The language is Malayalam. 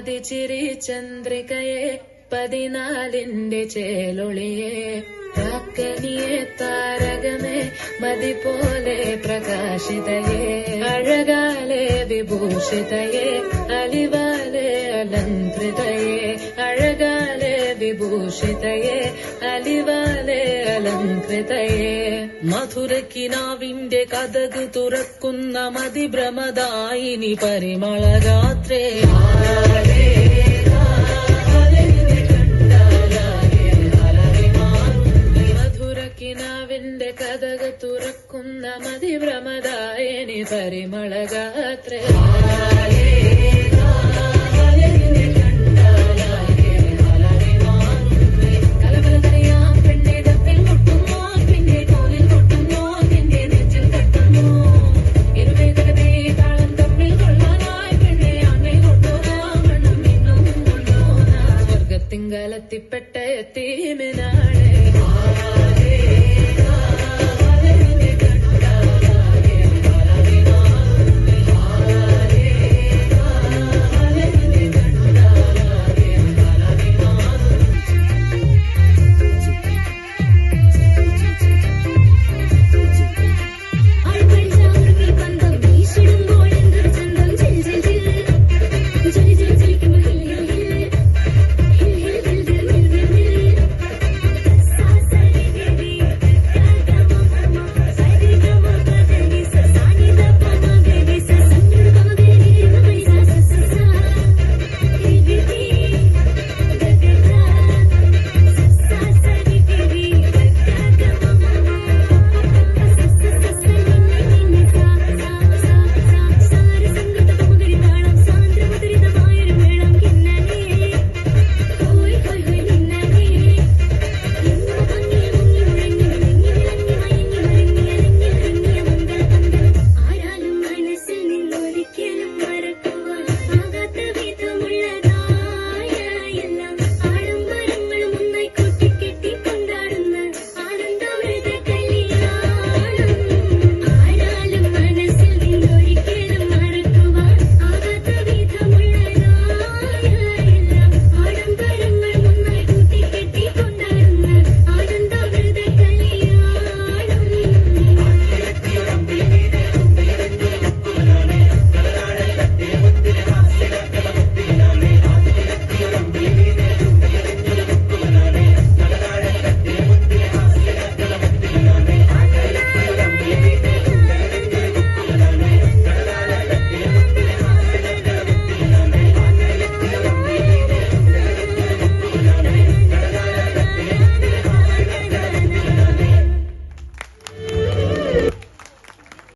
പതിച്ചിരി ചന്ദ്രികയെ പതിനാലിന്റെ ചേലൊളിയെ. ിയെ താരകമേ മതി പോലെ പ്രകാശിതയെ. അഴകാലെ വിഭൂഷിതയെ അലിവാലെ അലന്ത്രിതയെ. അഴകാലെ വിഭൂഷിതയെ അലിവാലെ അലങ്കൃതയെ മധുരക്കിനാവിന്റെ കഥക് തുറക്കുന്ന മതി ഭ്രമദായിനി പരിമള രാത്രേ ಗಾಯನಿ ಪರಿಮಳಗಾತ್ರ തിങ്കളത്തിപ്പെട്ട തീമിനാണ്